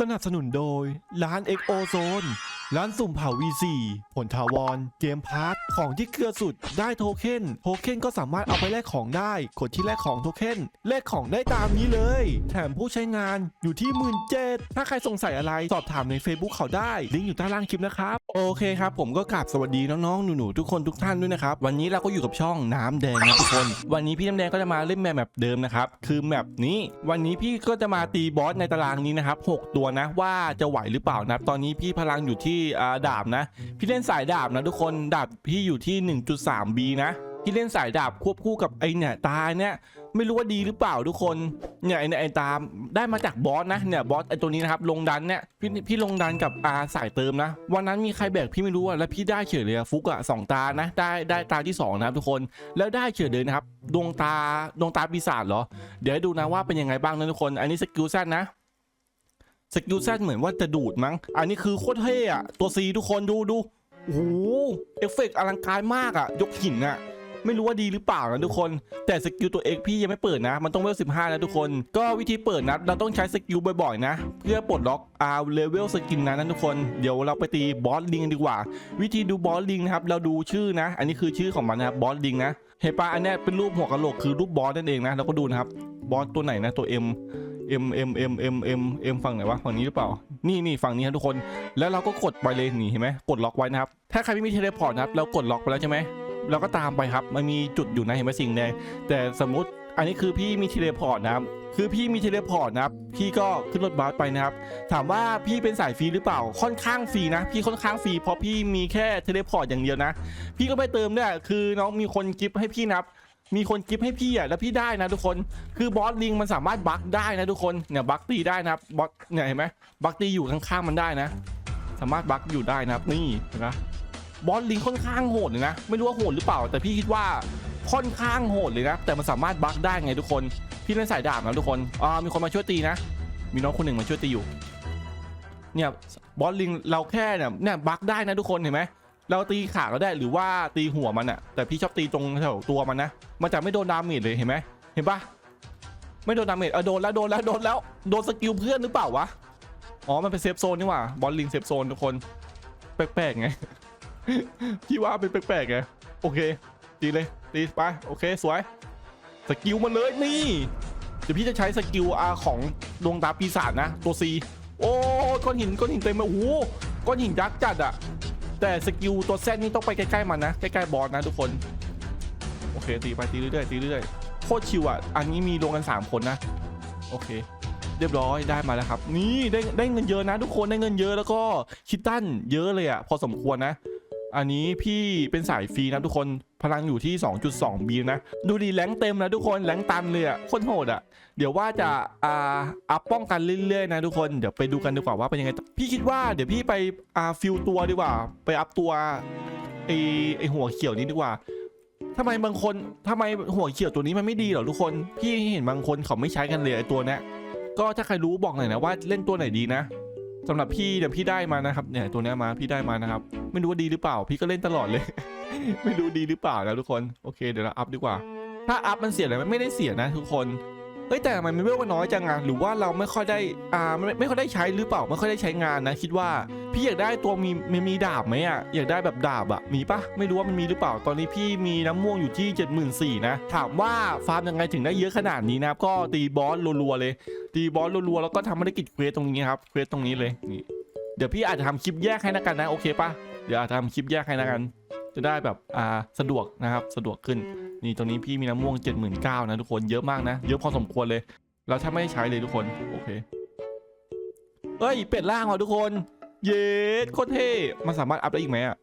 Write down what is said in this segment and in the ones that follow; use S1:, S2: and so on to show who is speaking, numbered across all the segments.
S1: สนับสนุนโดย ร้านเอ็กโอโซนร้านสุ่มเผา V4 ผลทาวร เกมพาร์ทของที่เกลือสุดได้โทเค็นโทเค็นก็สามารถเอาไปแลกของได้กดที่แลกของโทเค็นแลกของได้ตามนี้เลย แถมผู้ใช้งานอยู่ที่หมื่นเจ็ดถ้าใครสงสัยอะไรสอบถามใน Facebook เขาได้ ลิงก์อยู่ใต้ล่างคลิปนะครับ โอเคครับ ผมก็กราบสวัสดีน้องๆหนูๆทุกคนทุกท่านด้วยนะครับ วันนี้เราก็อยู่กับช่องน้ำแดงนะทุกคน วันนี้พี่น้ำแดงก็จะมาเล่นแมปแบบเดิมนะครับ คือแมปนี้ วันนี้พี่ก็จะมาตีบอสในตารางนี้นะครับหกตัวนะว่าจะไหวหรือเปล่านะ ตอนนี้พี่พลังอยู่ที่ดาบนะ พี่เล่นสายดาบนะทุกคน ดาบพี่อยู่ที่ 1.3B นะ พี่เล่นสายดาบควบคู่กับไอเนี่ยตาเนี่ยไม่รู้ว่าดีหรือเปล่าทุกคนเนี่ยไอเนี่ยไอตามได้มาจากบอสนะเนี่ยบอสไอตัวนี้นะครับลงดันเนี่ยพี่พี่ลงดันกับอาสายเติมนะ วันนั้นมีใครแบกพี่ไม่รู้อะแล้วพี่ได้เฉยเลยอะฟุกอะสองตานะได้ได้ตาที่สองนะครับทุกคนแล้วได้เฉยเลยนะครับดวงตาดวงตาปีศาจเหรอ เดี๋ยวให้ดูนะว่าเป็นยังไงบ้างนะทุกคน อันนี้สกิลแซดนะสกิลแซดเหมือนว่าจะดูดมั้ง อันนี้คือโคตรเท่อะตัวซีทุกคนดูดูโอ้โหเอฟเฟกต์อลังการมากอะยกหินอะ ไม่รู้ว่าดีหรือเปล่านะทุกคน แต่สกิลตัวเอกพี่ยังไม่เปิดนะ มันต้องเวล15นะทุกคน ก็วิธีเปิดนะเราต้องใช้สกิลบ่อยๆนะ เพื่อปลดล็อกอาเลเวลสกินนะนะทุกคนเดี๋ยวเราไปตีบอสลิงดีกว่า วิธีดูบอสลิงนะครับเราดูชื่อนะ อันนี้คือชื่อของมันนะครับบอสลิงนะเห็นปะอันนี้เป็นรูปหัวกะโหลกคือรูปบอสนั่นเองนะเราก็ดูนะครับบอสตัวไหนนะตัว M M M M M M M ฝั่งไหนวะฝั่งนี้หรือเปล่า นี่นี่ฝั่งนี้ครับทุกคน แล้วเราก็กดไปเลยนี่เห็นไหมกดล็อกไว้นะครับ ถ้าใครไม่มีเทเลพอร์ตนะครับ เรากดล็อกไปแล้วใช่ไหม เราก็ตามไปครับ มันมีจุดอยู่นะเห็นไหมสิ่งแดแต่สมมติอันนี้คือพี่มีเทเลพอร์ตนะครับ คือพี่มีเทเลพอร์ตนะครับ พี่ก็ขึ้นรถบัสไปนะครับ ถามว่าพี่เป็นสายฟรีหรือเปล่า ค่อนข้างฟรีนะ พี่ค่อนข้างฟรีเพราะพี่มีแค่เทเลพอร์ตอย่างเดียวนะ พี่ก็ไปเติมเนี่ยคือน้องมีคนกิฟต์ให้พี่นับ มีคนกิฟต์ให้พี่อะ แล้วพี่ได้นะทุกคน คือบอสลิงมันสามารถบักได้นะทุกคน เนี่ยบักตีได้นะครับ บอสเนี่ยเห็นไหมบักตีอยู่ข้างๆมันได้นะ สามารถบักอยู่ได้นะครับ นี่นไหม บอสลิงค่อนข้างโหดเลยนะ ไม่รู้ว่าโหดหรือเปล่า แต่พี่คิดว่าค่อนข้างโหดเลยนะ แต่มันสามารถบักได้ไงทุกคน พี่เล่นสายดาบนะทุกคนอ่ามีคนมาช่วยตีนะ มีน้องคนหนึ่งมาช่วยตีอยู่ เนี่ยบอสลิงเราแค่เนี่ยเนี่ยบักได้นะทุกคนเห็นไหมเราตีขาก็ได้หรือว่าตีหัวมันอะแต่พี่ชอบตีตรงแถวตัวมันนะ มันจะไม่โดนดาเมจเลยเห็นไหมเห็นปะไม่โดนดาเมจเออโดนแล้วโดนแล้วโดนแล้วโดนสกิลเพื่อนหรือเปล่าวะ อ๋อ มันเป็นเซฟโซนนี่หว่า บอลลิงเซฟโซนทุกคน แปลกๆไง พี่ว่าเป็นแปลกๆไงโอเคตีเลยตีไปโอเคสวยสกิลมันเลยนี่เดี๋ยวพี่จะใช้สกิลอาของดวงตาปีศาจนะ ตัวซีโอ้ก้อนหินก้อนหินเต็มเลยโอ้โหก้อนหินยักษ์จัดอะแต่สกิลตัวแซดนี่ต้องไปใกล้ๆมันนะใกล้ๆบอสนะทุกคนโอเคตีไปตีเรื่อยๆตีเรื่อยๆโคตรชิวอะอันนี้มีลงกัน3คนนะโอเคเรียบร้อยได้มาแล้วครับ นี่ได้ได้เงินเยอะนะ ทุกคนได้เงินเยอะแล้วก็คิดตั้นเยอะเลยอะพอสมควรนะ อันนี้พี่เป็นสายฟรีนะทุกคนพลังอยู่ที่ 2.2 บีนะ ดูดีแรงเต็มนะทุกคนแรงตันเลยอะโคตรโหดอะเดี๋ยวว่าจะอ่าอัพป้องกันเรื่อยๆนะทุกคนเดี๋ยวไปดูกันดีกว่าว่าเป็นยังไง พี่คิดว่าเดี๋ยวพี่ไปอ่าฟิลตัวดีกว่า ไปอัพตัวไอไอหัวเขียวนี้ดีกว่าทำไมบางคนทำไมหัวเขียวตัวนี้มันไม่ดีเหรอทุกคน พี่เห็นบางคนเขาไม่ใช้กันเลยไอตัวเนี้ยก็ถ้าใครรู้บอกหน่อยนะว่าเล่นตัวไหนดีนะสำหรับพี่เดี๋ยวพี่ได้มานะครับเนี่ยตัวเนี้ยมาพี่ได้มานะครับ ไม่รู้ว่าดีหรือเปล่า พี่ก็เล่นตลอดเลย ไม่รู้ดีหรือเปล่านะทุกคนโอเคเดี๋ยวเราอัพดีกว่า ถ้าอัพมันเสียอะไรไมไม่ได้เสียนะทุกคนเอ้ยแต่ทำไมมันเวลมันน้อยจังอะหรือว่าเราไม่ค่อยได้อ่าไม่ไม่ค่อยได้ใช้หรือเปล่าไม่ค่อยได้ใช้งานนะ คิดว่าพี่อยากได้ตัวมีมีมีดาบไหมอะอยากได้แบบดาบอะมีปะไม่รู้ว่ามันมีหรือเปล่าตอนนี้พี่มีน้ำม่วงอยู่ที่ 74,000นะถามว่าฟาร์มยังไงถึงได้เยอะขนาดนี้นะครับก็ตีบอสรัวๆเลย ตีบอสรัวๆแล้วก็ทำภารกิจเควสตรงนี้ครับเควสตรงนี้เลยนี่ เดี๋ยวพี่อาจจะทำคลิปแยกให้นะกันนะโอเคปะเดี๋ยวอาจจะทำคลิปแยกให้นะกัน จะได้แบบอ่าสะดวกนะครับสะดวกขึ้นนี่ตรงนี้พี่มีน้ำม่วง79,000นะทุกคนเยอะมากนะ เยอะพอสมควรเลย เราแทบไม่ใช้เลยทุกคนโอเคเอ้ยเป็ดล่างว่ะทุกคน เย็ดโคตรเท่มันสามารถอัพได้อีกไหมอะ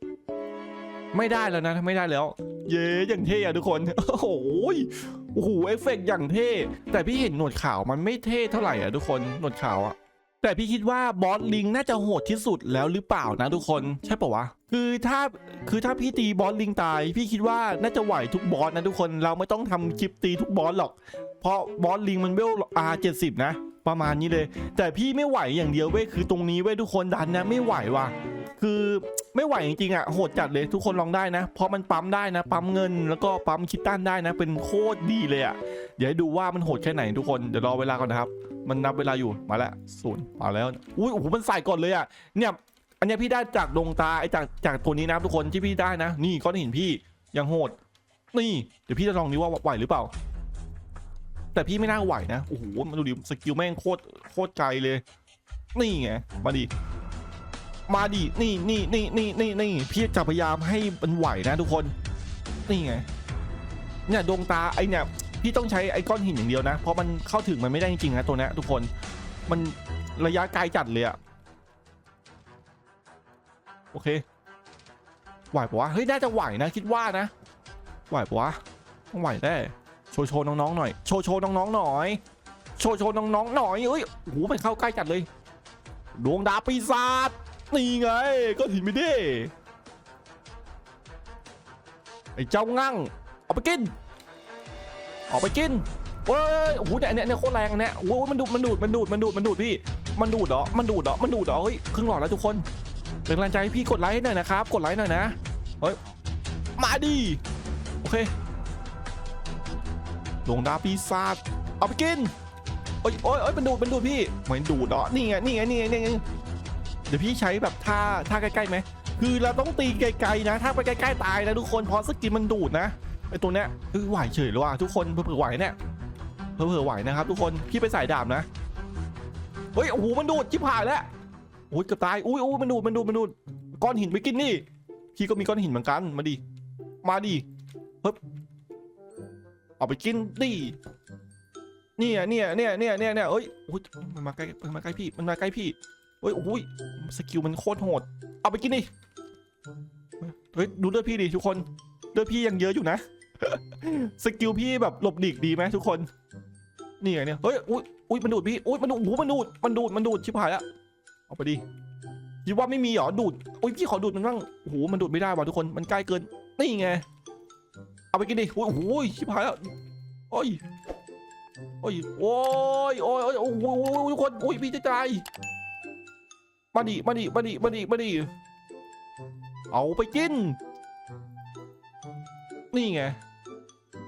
S1: ไม่ได้แล้วนะไม่ได้แล้ว เย้อย่างเท่อะทุกคน โอ้โหยโอ้โหเอฟเฟกต์อย่างเท่ แต่พี่เห็นหนวดขาวมันไม่เท่เท่าไหร่อะทุกคนหนวดขาวอะ แต่พี่คิดว่าบอสลิงน่าจะโหดที่สุดแล้วหรือเปล่านะทุกคนใช่ปะวะ คือถ้าคือถ้าพี่ตีบอสลิงตาย พี่คิดว่าน่าจะไหวทุกบอสนะทุกคนเราไม่ต้องทำคลิปตีทุกบอสหรอก เพราะบอสลิงมันเวลอาเจ็ดสิบนะ ประมาณนี้เลย แต่พี่ไม่ไหวอย่างเดียวเว้ยคือตรงนี้เว้ยทุกคนดันนะไม่ไหวว่ะคือไม่ไหวจริงๆอะโหดจัดเลยทุกคนลองได้นะ เพราะมันปั๊มได้นะ ปั๊มเงินแล้วก็ปั๊มคิดตันได้นะ เป็นโคตรดีเลยอะเดี๋ยวให้ดูว่ามันโหดแค่ไหนทุกคนเดี๋ยวรอเวลาก่อนนะครับ มันนับเวลาอยู่มาแล้วศูนย์มาแล้วอุ้ยโอ้โหมันใส่ก่อนเลยอะเนี่ยอันเนี้ยพี่ได้จากดวงตาไอ้จากจากตัวนี้นะทุกคนที่พี่ได้นะ นี่ก้อนหินพี่ยังโหด นี่เดี๋ยวพี่จะลองนี้ว่าไหวหรือเปล่า แต่พี่ไม่น่าไหวนะโอ้โหมันดูดิสกิลแม่งโคตรโคตรไกลเลย นี่ไงมาดิมาดินี่นี่นี่นี่นี่นี่พี่จะพยายามให้มันไหวนะทุกคน นี่ไงเนี่ยดวงตาไอเนี่ย พี่ต้องใช้ไอก้อนหินอย่างเดียวนะ เพราะมันเข้าถึงมันไม่ได้จริงๆนะตัวนี้ทุกคนมันระยะไกลจัดเลยอะโอเคไหวปะวะเฮ้ยน่าจะไหวนะคิดว่านะไหวปะวะต้องไหวแน่โชว์โชว์น้องๆหน่อยโชว์โชว์น้องๆหน่อยโชว์โชว์น้องๆหน่อยเอ้ยโอ้โหมันเข้าใกล้จัดเลย ดวงดาวปีศาจนี่ไง ก็หินไม่ได้ไอ้เจ้างั่งเอาไปกิน เอาไปกินเว้ยโอ้โหเนี่ยเนี่ยเนี่ยโคตรแรงอันเนี่ยโอ้โหมันดูดมันดูดมันดูดมันดูดมันดูดพี่ มันดูดเหรอมันดูดเหรอมันดูดเหรอเฮ้ยครึ่งหลอดแล้วทุกคนเป็นกำลังใจให้พี่กดไลค์ให้หน่อยนะครับ กดไลค์หน่อยนะเฮ้ยมาดิโอเคดวงดาวปีศาจเอาไปกินโอ้ยโอ้ยโอ้ยมันดูดมันดูดพี่เหมือนดูดเหรอนี่ไงนี่ไงนี่ไงนี่ไงเดี๋ยวพี่ใช้แบบท่าท่าใกล้ๆไหมคือเราต้องตีไกลๆนะ ถ้าไปใกล้ๆตายนะทุกคนเพราะสกินมันดูดนะ ไอตัวเนี้ยเออไหวเฉยเลยว่ะทุกคนเผื่อไหวเนี่ยเผื่อไหวนะครับ ทุกคนพี่ไปใส่ดาบนะเฮ้ยโอ้โหมันดูดชิบหายแล้วโอ้ยเกือบตายอุ้ยอุ้ยมันดูดมันดูดมันดูดก้อนหินไปกินนี่ พี่ก็มีก้อนหินเหมือนกันมาดิมาดิเฮ้ยเอาไปกินดิเนี่ยเนี่ยเนี่ยเนี่ยเนี่ยเนี่ยเอ้ยโอ้ยมันมาใกล้มันมาใกล้พี่มันมาใกล้พี่เฮ้ยโอ้ยสกิลมันโคตรโหด เอาไปกินดิเฮ้ยดูเลือดพี่ดิทุกคนเลือดพี่ยังเยอะอยู่นะ สกิลพี่แบบหลบหลีกดีไหมทุกคน นี่ไงเนี่ย เฮ้ย อุ้ยอุ้ยมันดูดพี่ อุ้ยมันดูดโอ้โหมันดูด มันดูด มันดูด ชิบหายแล้ว เอาไปดิคิดว่าไม่มีเหรอ ดูด อุ้ยพี่ขอดูดมันบ้างโอ้โหมันดูดไม่ได้ว่ะทุกคน มันใกล้เกิน นี่ไง เอาไปกินดิโอ้โหชิบหายแล้ว โอ้ย โอ้ย โอ้ย โอ้ย โอ้ย โอ้โหทุกคนอุ้ยพี่จะตาย มาดิ มาดิ มาดิ มาดิ มาดิ เอาไปกิน นี่ไง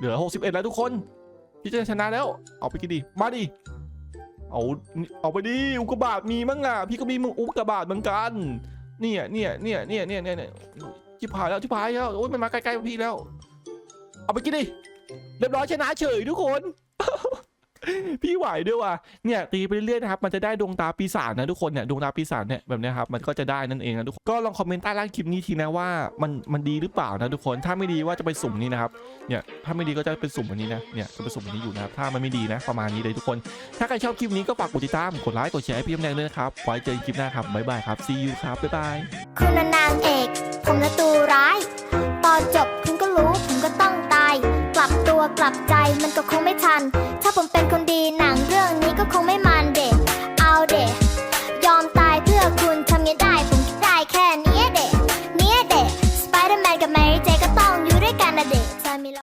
S1: เหลือ 61 แล้วทุกคน พี่จะชนะแล้ว เอาไปกินดิ มาดิ เอา เอาไปดิ อุกกาบาตมีมั้งอะ พี่ก็มีมึงอุกกาบาตเหมือนกัน เนี่ยเนี่ยเนี่ยเนี่ยเนี่ยเนี่ยเนี่ยชิบหายแล้วชิบหายแล้ว โอ้ยมันมาใกล้ๆพี่แล้ว เอาไปกินดิ เรียบร้อยชนะเฉยทุกคน พี่ไหวด้วยว่ะเนี่ยตีไปเรื่อยนะครับมันจะได้ดวงตาปีศาจนะทุกคนเนี่ยดวงตาปีศาจเนี่ยแบบนี้ครับมันก็จะได้นั่นเองนะทุกคนก็ลองคอมเมนต์ใต้ล่างคลิปนี้ทีนะว่ามันมันดีหรือเปล่านะทุกคนถ้าไม่ดีว่าจะไปสุ่มนี้นะครับเนี่ยถ้าไม่ดีก็จะเป็นสุ่มวันนี้นะเนี่ยจะเป็นสุ่มวันนี้อยู่นะครับถ้ามันไม่ดีนะประมาณนี้เลยทุกคน ถ้าใครชอบคลิปนี้ก็ฝากกดติดตามกดไลค์กดแชร์ให้พี่แดงด้วยนะครับไว้เจอกันคลิปหน้าครับบ๊ายบายครับซียูครับบ๊ายบาย
S2: คุณนางเอกผมและตัวร้ายตอนจบคุณก็รู้ผมก็ต้องตายกลับตัวกลับใจมันก็คงไม่